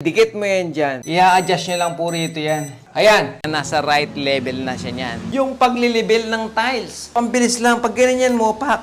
Dikit mo yan dyan. I-adjust nyo lang po rito yan. Ayan, nasa right level na siya niyan. Yung paglilibil ng tiles. Ang bilis lang. Pag ganyan mo, pak.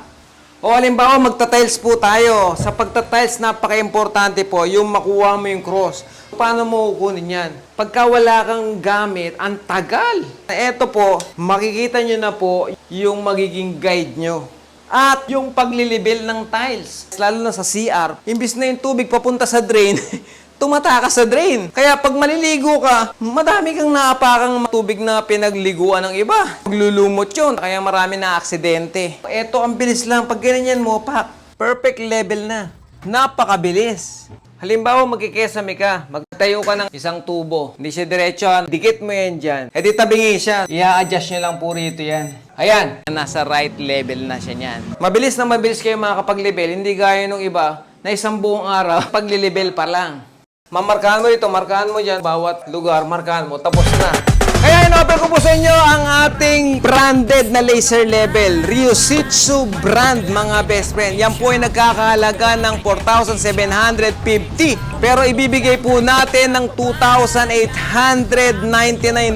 O halimbawa, magta-tiles po tayo. Sa pagta-tiles, napaka-importante po yung makuha mo yung cross. Paano mo kukunin yan? Pagka wala kang gamit, ang tagal. Ito po, makikita nyo na po yung magiging guide nyo. At yung paglilibil ng tiles, lalo na sa CR, imbis na yung tubig papunta sa drain, tumatakas sa drain. Kaya pag maliligo ka, madami kang naapakang tubig na pinagliguan ng iba. Maglulumot yun, kaya marami na aksidente. Ito, ang bilis lang. Pag ganyan mo, pak, perfect level na. Napakabilis. Halimbawa, magkikesame ka, magtayo ka ng isang tubo. Hindi siya diretso, dikit mo yan dyan. E di tabingi siya. I-adjust nyo lang po rito yan. Ayan, nasa right level na siya niyan. Mabilis na mabilis kayo makakapag-level, hindi gaya nung iba na isang buong araw, paglilibel pa lang. Mamarkahan mo ito, markahan mo dyan, bawat lugar, markahan mo, tapos na. Kaya in-offer ko po sa inyo ang ating branded na laser level, Ryusitsu brand mga best friend. Yan po ay nagkakahalaga ng 4,750. Pero ibibigay po natin ng 2,899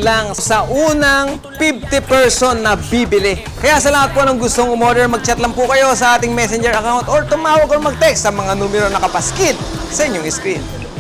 lang sa unang 50 person na bibili. Kaya sa lahat po ng gustong umorder, mag-chat lang po kayo sa ating messenger account or tumawag or mag-text sa mga numero nakapaskit sa inyong screen.